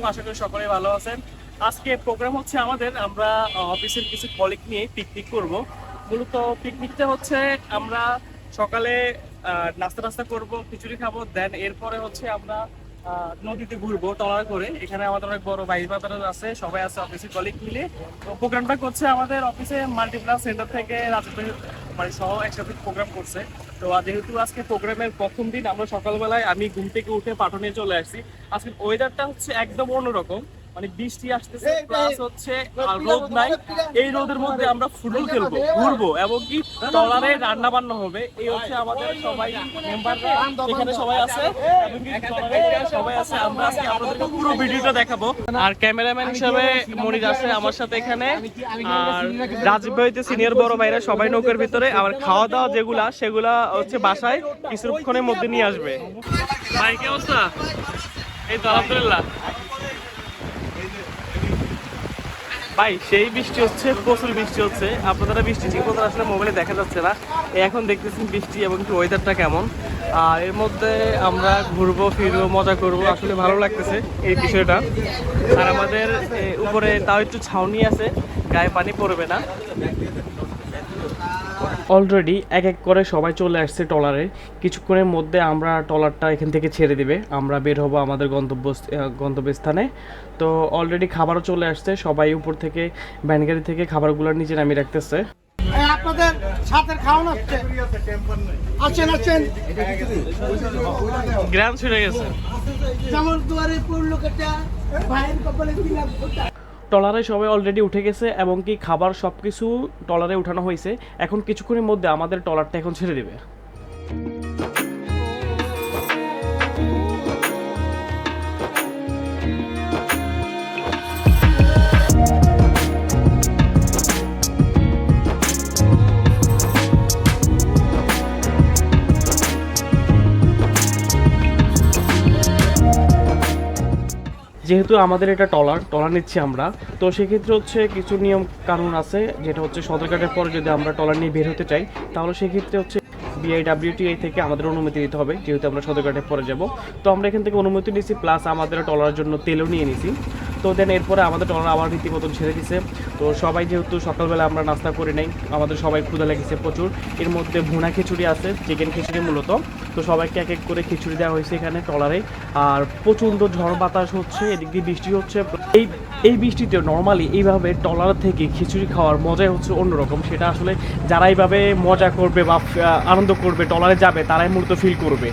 আলাইকুম, আশা করি সকলে ভালো আছেন। আজকে প্রোগ্রাম হচ্ছে আমাদের, আমরা অফিসের কিছু কলিগ নিয়ে পিকনিক করব। মূলত পিকনিকটা হচ্ছে আমরা সকালে নাস্তা টাস্তা করব, খিচুড়ি খাব দেন এরপরে হচ্ছে আমরা নদীতে ঘুরবো টলার করে। এখানে আমাদের অনেক বড় ভাই বাজার আছে, সবাই আছে অফিসের কলিগ মিলে। তো প্রোগ্রামটা করছে আমাদের অফিসে মাল্টিপ্লাস সেন্টার থেকে রাজু ভাই মানে সহ একসাথে প্রোগ্রাম করছে। তো যেহেতু আজকে প্রোগ্রামের প্রথম দিন, আমরা সকালবেলায় আমি ঘুম থেকে উঠে পাঠনে চলে আসছি। আজকে ওয়েদারটা হচ্ছে একদম অন্যরকম। মানে বৃষ্টি আসতেছে প্লাস হচ্ছে আর রোদ নাই। এই রোদের মধ্যে আমরা ফুটবল খেলব ঘুরবো এবং কি টলারে রান্না বান্না হবে। এই হচ্ছে আমাদের সবাই মেম্বাররা এখানে সবাই আছে এবং কি টলারে সবাই আছে। আমরা আজকে আপনাদেরকে পুরো ভিডিওটা দেখাবো। আর ক্যামেরাম্যান হিসাবে মনির আছে আমার সাথে এখানে। আর রাজীব ভাইতে সিনিয়র বড় ভাইরা সবাই নৌকার ভিতরে। আবার খাওয়া দাওয়া যেগুলা সেগুলা হচ্ছে বাসায়। কিছুক্ষণের মধ্যে নিয়ে আসবে। ভাই কি অবস্থা? এই তো আলহামদুলিল্লাহ। ভাই, সেই বৃষ্টি হচ্ছে, প্রচুর বৃষ্টি হচ্ছে। আপনারা বৃষ্টি ঠিক মতো আসলে মোবাইলে দেখা যাচ্ছে না। এখন দেখতেছেন বৃষ্টি এবং কি ওয়েদারটা কেমন। আর এর মধ্যে আমরা ঘুরবো, ফিরবো, মজা করব। আসলে ভালো লাগতেছে এই বিষয়টা। আর আমাদের উপরে তাও একটু ছাউনি আছে, গায়ে পানি পড়বে না। অলরেডি এক এক করে সবাই চলে আসছে টলারে কিছুক্ষণের মধ্যে আমরা টলারটা এখান থেকে ছেড়ে দিবে। আমরা বের হব আমাদের গন্তব্য গন্তব্যস্থানে। তো অলরেডি খাবারও চলে আসছে। সবাই উপর থেকে ভ্যানগাড়ি থেকে খাবারগুলো নিচে নামিয়ে রাখতেছে। আপনাদের সাথের খাওয়ান হচ্ছে। গ্রাম গেছে। যেমন দুয়ারে পড়ল কেটা ভাইয়ের কপালে দিলাম ফোঁটা। টলারে সবাই অলরেডি উঠে গেছে এবং কি খাবার সব কিছু টলারে উঠানো হয়েছে। এখন কিছুক্ষণের মধ্যে আমাদের টলারটা এখন ছেড়ে দিবে। যেহেতু আমাদের এটা টলার টলার নিচ্ছি আমরা, তো সেক্ষেত্রে হচ্ছে কিছু নিয়ম কানুন আছে, যেটা হচ্ছে সদরঘাটের পরে যদি আমরা টলার নিয়ে বের হতে চাই, তাহলে সেক্ষেত্রে হচ্ছে বিআইডাব্লিউটিআই থেকে আমাদের অনুমতি দিতে হবে, যেহেতু আমরা সদরঘাটে পরে যাব। তো আমরা এখান থেকে অনুমতি নিয়েছি প্লাস আমাদের টলার জন্য তেলও নিয়ে নিছি তো দেন এরপরে আমাদের টলার আবার রীতিমতন ছেড়ে দিছে। তো সবাই যেহেতু সকালবেলা আমরা নাস্তা করে নেই, আমাদের সবাই ক্ষুধা লেগেছে প্রচুর। এর মধ্যে ভুনা খিচুড়ি আছে চিকেন খিচুড়ি মূলত। তো সবাইকে এক এক করে খিচুড়ি দেওয়া হয়েছে এখানে টলারে আর প্রচণ্ড ঝড় বাতাস হচ্ছে, এদিক দিয়ে বৃষ্টি হচ্ছে। এই এই বৃষ্টিতে নর্মালি এইভাবে টলার থেকে খিচুড়ি খাওয়ার মজাই হচ্ছে অন্যরকম। সেটা আসলে যারা এইভাবে মজা করবে বা আনন্দ করবে টলারে যাবে, তারাই মূলত ফিল করবে।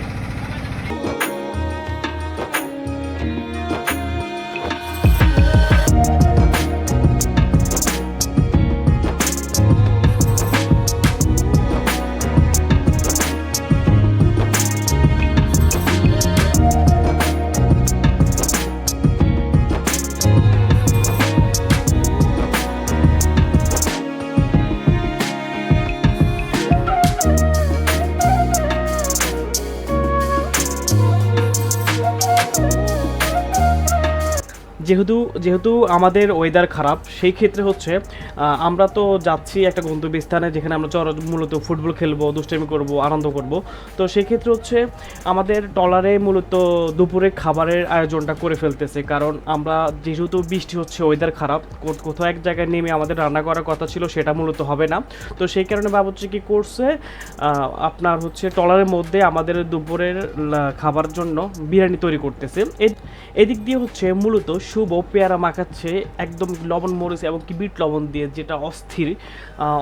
যেহেতু যেহেতু আমাদের ওয়েদার খারাপ, সেই ক্ষেত্রে হচ্ছে আমরা তো যাচ্ছি একটা গন্তব্যস্থানে যেখানে আমরা চর, মূলত ফুটবল খেলব, দুষ্টামি করব, আনন্দ করব। তো সেই ক্ষেত্রে হচ্ছে, আমাদের টলারে মূলত দুপুরে খাবারের আয়োজনটা করে ফেলতেছে। কারণ আমরা যেহেতু বৃষ্টি হচ্ছে ওয়েদার খারাপ কোথাও এক জায়গায় নেমে আমাদের রান্না করার কথা ছিল, সেটা মূলত হবে না। তো সেই কারণে বাবুর্চি কী করছে আপনার হচ্ছে টলারের মধ্যে আমাদের দুপুরের খাবার জন্য বিরিয়ানি তৈরি করতেছে। এদিক দিয়ে হচ্ছে মূলত শুভ পেয়ারা মাখাচ্ছে, একদম লবণ মরিচ এবং কি বিট লবণ দিয়ে যেটা অস্থির।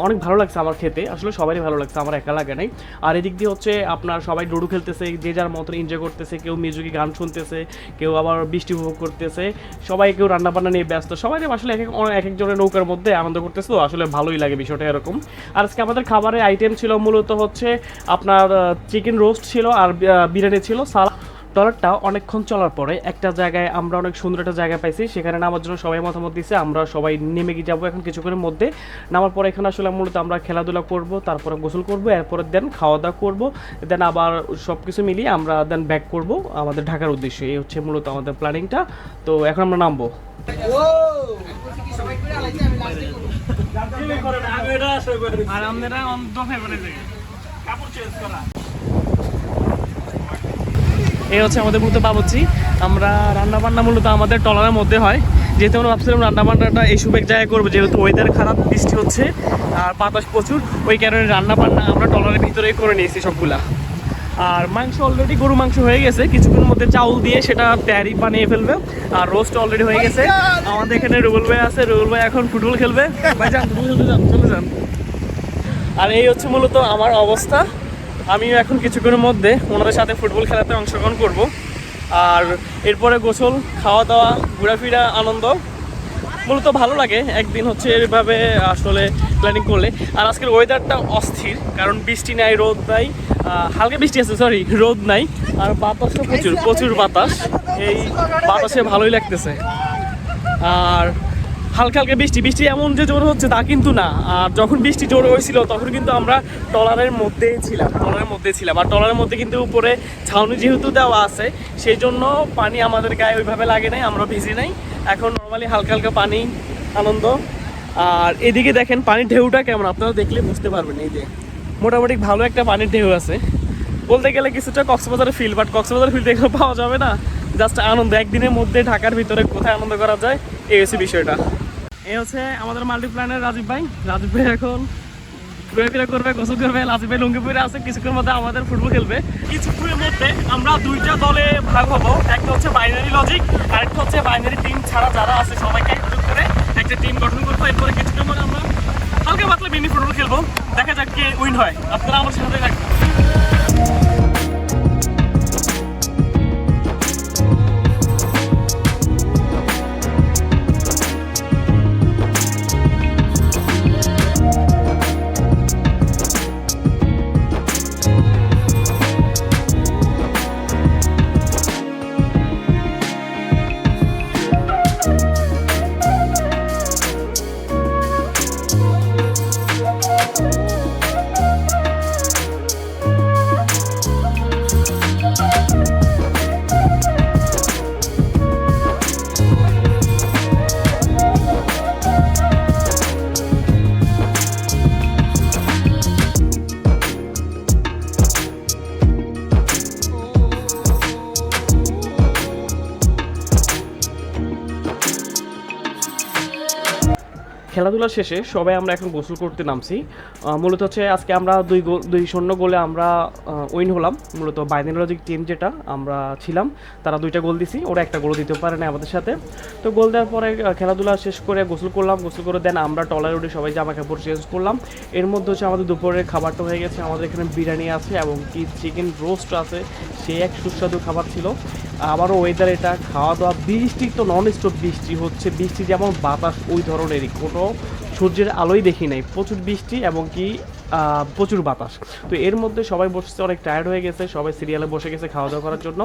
অনেক ভালো লাগছে আমার খেতে। আসলে সবারই ভালো লাগছে, আমার একা লাগে নাই। আর এদিক দিয়ে হচ্ছে আপনার সবাই ডুডু খেলতেছে, যে যার মতন এনজয় করতেছে, কেউ মিউজিকে গান শুনতেছে, কেউ আবার বৃষ্টি উপভোগ করতেছে। সবাই কেউ রান্না বান্না নিয়ে ব্যস্ত, সবাই আসলে এক এক এক একজনের নৌকার মধ্যে আনন্দ করতেছে, তো আসলে ভালোই লাগে বিষয়টা এরকম। আর আজকে আমাদের খাবারের আইটেম ছিল মূলত হচ্ছে আপনার চিকেন রোস্ট ছিল আর বিরিয়ানি ছিল সালা ট্রলারটা অনেকক্ষণ চলার পরে একটা জায়গায় আমরা অনেক সুন্দর একটা জায়গা পাইছি সেখানে নামার জন্য সবাই মতামত দিছে আমরা সবাই নেমে গিয়ে যাব এখন কিছুক্ষণের মধ্যে। নামার পরে এখানে আসলে মূলত আমরা খেলাধুলা করব তারপরে গোসল করব এরপরে দেন খাওয়া দাওয়া করব দেন আবার সব কিছু মিলিয়ে আমরা দেন ব্যাক করব আমাদের ঢাকার উদ্দেশ্যে। এই হচ্ছে মূলত আমাদের প্ল্যানিংটা। তো এখন আমরা নামবো। আর আমাদের কাপড় চেঞ্জ করা। এই হচ্ছে আমাদের মূলত বাবুচি আমরা রান্না বান্না মূলত আমাদের টলারের মধ্যে হয়। যেহেতু আমরা ভাবছিলাম রান্না বান্নাটা এই সুবেক জায়গায় করব, যেহেতু ওয়েদার খারাপ, বৃষ্টি হচ্ছে আর বাতাস প্রচুর, ওই কারণে রান্না বান্না আমরা টলারের ভিতরেই করে নিয়েছি সবগুলা। আর মাংস অলরেডি গরু মাংস হয়ে গেছে কিছুক্ষণের মধ্যে চাউল দিয়ে সেটা প্যারি বানিয়ে ফেলবে। আর রোস্ট অলরেডি হয়ে গেছে। আমাদের এখানে রুবুল ভাই আছে, রুবুল ভাই এখন ফুটবল খেলবে। ভাই যান চলে যান। আর এই হচ্ছে মূলত আমার অবস্থা। আমিও এখন কিছুক্ষণের মধ্যে ওনাদের সাথে ফুটবল খেলাতে অংশগ্রহণ করব। আর এরপরে গোসল খাওয়া দাওয়া ঘোরাফেরা, আনন্দ মূলত ভালো লাগে। একদিন হচ্ছে এভাবে আসলে প্ল্যানিং করলে। আর আজকের ওয়েদারটা অস্থির, কারণ বৃষ্টি নাই, রোদ নাই। হালকা বৃষ্টি আছে সরি রোদ নাই। আর বাতাসও প্রচুর প্রচুর বাতাস। এই বাতাসে ভালোই লাগতেছে। আর হালকা হালকা বৃষ্টি বৃষ্টি এমন যে জোর হচ্ছে তা কিন্তু না। আর যখন বৃষ্টি জোর হয়েছিল, তখন কিন্তু আমরা টলারের মধ্যেই ছিলাম, টলারের মধ্যে ছিলাম। আর টলারের মধ্যে কিন্তু উপরে ছাউনি যেহেতু দেওয়া আছে সেই জন্য পানি আমাদের গায়ে ওইভাবে লাগে নাই, আমরা ভিজি নাই। এখন নর্মালি হালকা হালকা পানি, আনন্দ। আর এদিকে দেখেন, পানির ঢেউটা কেমন? আপনারা দেখলে বুঝতে পারবেন এই যে। মোটামুটি ভালো একটা পানির ঢেউ আছে। বলতে গেলে কিছুটা কক্সবাজারের ফিল বাট কক্সবাজার ফিল দেখলে পাওয়া যাবে না। জাস্ট আনন্দ, একদিনের মধ্যে ঢাকার ভিতরে কোথায় আনন্দ করা যায়, এই হচ্ছে বিষয়টা। এই হচ্ছে আমাদের মাল্টিপ্ল্যানের রাজীব ভাই। রাজীব ভাই এখন ঘুরে করবে, গোসল করবে। রাজীব ভাই লুঙ্গি পরে আছে কিছুক্ষণের মধ্যে আমাদের ফুটবল খেলবে। কিছুক্ষণের মধ্যে আমরা দুইটা দলে ভাগ হব। একটা হচ্ছে বাইনারি লজিক আর একটা হচ্ছে বাইনারি টিম ছাড়া যারা আছে সবাইকে একটু করে একটা টিম গঠন করব। এরপরে কিছুক্ষণ মধ্যে আমরা হালকা পাতলা মিনি ফুটবল খেলব। দেখা যাক কে উইন হয়। আপনারা আমার সাথে থাকবেন। খেলাধুলা শেষে সবাই আমরা এখন গোসল করতে নামছি। মূলত হচ্ছে আজকে আমরা দুই গোল দুই শূন্য গোলে আমরা উইন হলাম। মূলত বাইনোলজিক টিম যেটা, আমরা ছিলাম, তারা দুইটা গোল দিছি, ওরা একটা গোল দিতে পারে না আমাদের সাথে। তো গোল দেওয়ার পরে খেলাধুলা শেষ করে গোসল করলাম, গোসল করে দেন আমরা টলার উঠে সবাই জামা কাপড় চেঞ্জ করলাম। এর মধ্যে হচ্ছে আমাদের দুপুরের খাবারটা হয়ে গেছে, আমাদের এখানে বিরিয়ানি আছে এবং কি চিকেন রোস্ট আছে, সে এক সুস্বাদু খাবার ছিল। আবারও ওয়েদার এটা খাওয়া দাওয়া বৃষ্টি তো নন স্টপ বৃষ্টি হচ্ছে। বৃষ্টি যেমন বাতাস, ওই ধরনেরই কোনো। সূর্যের আলোই দেখি নাই। প্রচুর বৃষ্টি এবং কি প্রচুর বাতাস। তো এর মধ্যে সবাই বসছে, অনেক টায়ার্ড হয়ে গেছে, সবাই সিরিয়ালে বসে গেছে খাওয়া দাওয়া করার জন্য।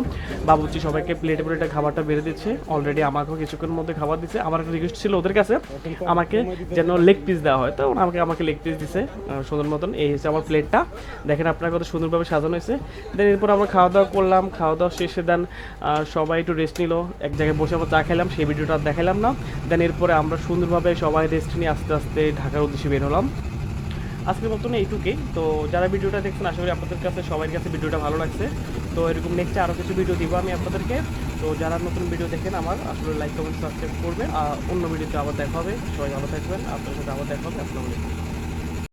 বাবুচি সবাইকে প্লেটে প্লেটে খাবারটা বেড়ে দিচ্ছে। অলরেডি আমাকেও কিছুক্ষণের মধ্যে খাবার দিচ্ছে আমার একটা রিকোয়েস্ট ছিল ওদের কাছে, আমাকে যেন লেগ পিস দেওয়া হয়। তো আমাকে আমাকে লেগ পিস দিছে সুন্দর মতন। এই হচ্ছে আমার প্লেটটা দেখেন আপনার কত সুন্দরভাবে সাজানো হয়েছে। দেন এরপর আমরা খাওয়া দাওয়া করলাম খাওয়া দাওয়া শেষে দেন সবাই একটু রেস্ট নিল। এক জায়গায় বসে আমরা চা খেলাম, সেই ভিডিওটা দেখালাম না। দেন এরপরে আমরা সুন্দরভাবে সবাই রেস্ট নিয়ে আস্তে আস্তে ঢাকার উদ্দেশ্যে বের হলাম। আজকের মতন এইটুকুই। তো যারা ভিডিওটা দেখছেন, আশা করি আপনাদের কাছে সবার কাছে ভিডিওটা ভালো লাগছে। তো এরকম নেক্সটে আরও কিছু ভিডিও দিব আমি আপনাদেরকে। তো যারা নতুন ভিডিও দেখেন আমার, আসলে লাইক কমেন্ট সাবস্ক্রাইব করবেন। আর অন্য ভিডিওতে আবার দেখা হবে। সবাই ভালো থাকবেন। আপনার সাথে আবার দেখা হবে। আসসালামু আলাইকুম।